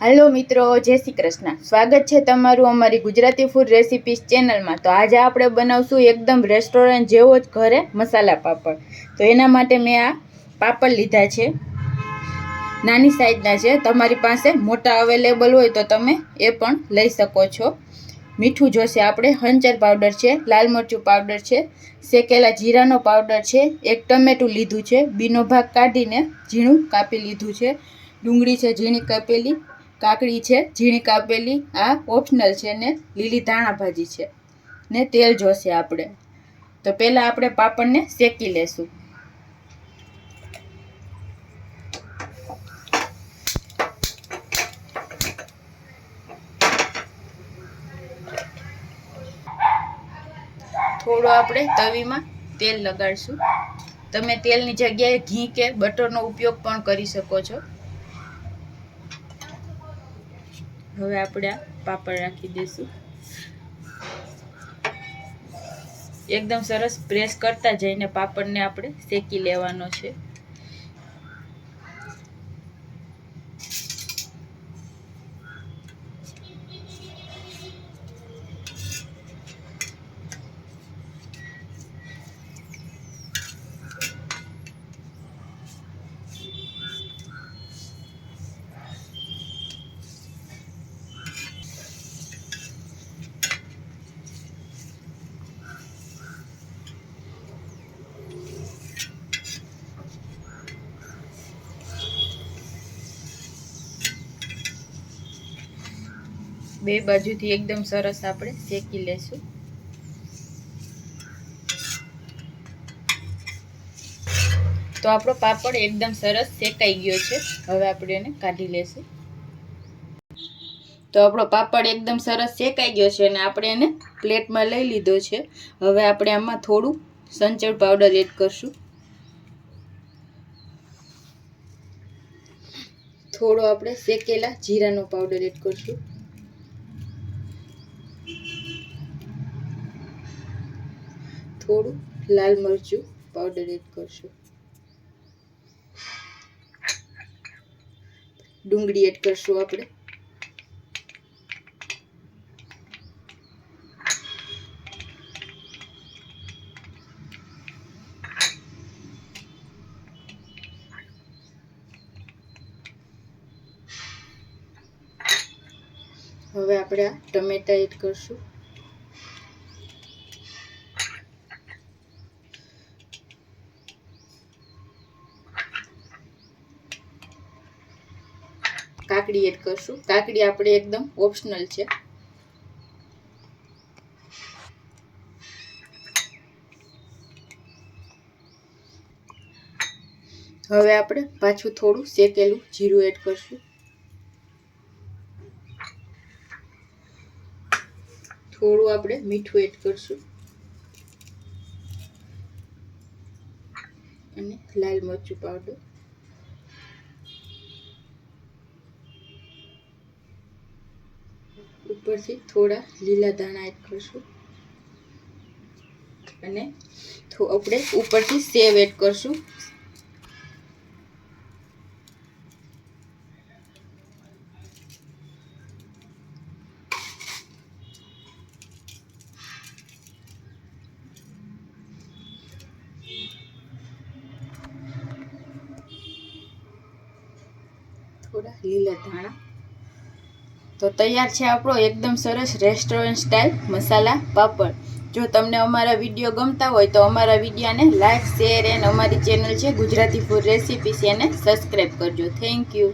હાલો મિત્રો, જય શ્રી કૃષ્ણ. સ્વાગત છે તમારું અમારી ગુજરાતી ફૂડ રેસિપીસ ચેનલમાં તો આજે આપણે બનાવશું એકદમ રેસ્ટોરન્ટ જેવો જ ઘરે મસાલા પાપડ. તો એના માટે મેં આ પાપડ લીધા છે. નાની સાઈઝના છે. તમારી પાસે મોટા અવેલેબલ હોય તો તમે એ પણ લઈ શકો છો. મીઠું જોશે આપણે. હંચર પાવડર છે, લાલ મરચું પાવડર છે, શેકેલા જીરાનો પાવડર છે, એક ટમેટું લીધું છે, બીનો ભાગ કાઢીને ઝીણું કાપી લીધું છે. ડુંગળી છે, ઝીણી કાપેલી. કાકડી છે, ઝીણી કાપેલી, આ ઓપ્શનલ છે ને લીલી ધાણા ભાજી છે. ને તેલ જોશે આપણે. તો પહેલાં આપણે પાપડને શેકી લેશું. થોડું આપણે તવીમાં તેલ લગાડશું. તમે તેલની જગ્યાએ ઘી કે બટરનો ઉપયોગ પણ કરી શકો છો. હવે આપણે આ પાપડ રાખી દઈશું. એકદમ સરસ પ્રેસ કરતા જઈને પાપડને આપણે શેકી લેવાનો છે. બે બાજુથી એકદમ સરસ આપણે શેકી લેશું. તો આપણો પાપડ એકદમ સરસ શેકાઈ ગયો છે. હવે આપણે એને કાઢી લેશું. તો આપણો પાપડ એકદમ સરસ શેકાઈ ગયો છે અને આપણે એને પ્લેટમાં લઈ લીધો છે. હવે આપણે આમાં થોડું સંચળ પાવડર એડ કરશું. થોડો આપણે શેકેલા જીરાનો પાવડર એડ કરશું. થોડું લાલ મરચું પાવડર એડ કરશું. ડુંગળી એડ કરશું આપણે. હવે આપણે આ ટમેટા એડ કરશું. કાકડી એડ કરશું. કાકડી આપણે એકદમ ઓપ્શનલ છે. હવે આપણે પાછું થોડું શેકેલું જીરું એડ કરશું. થોડું આપણે મીઠું એડ કરશું. અને લાલ મરચું પાવડર ઉપરથી થોડા લીલા ધાણા એડ કરશું. અને આપણે ઉપરથી સેવ એડ કરશું. થોડા લીલા ધાણા તો તૈયાર છે આપણો એકદમ સરસ રેસ્ટોરન્ટ સ્ટાઇલ મસાલા, પાપડ. જો તમને અમારા વીડિયો ગમતા હોય તો અમારા વિડીયાને લાઇક શેર એન્ડ અમારી ચેનલ છે ગુજરાતી ફૂડ રેસિપીસ એને સબસ્ક્રાઈબ કરજો. Thank you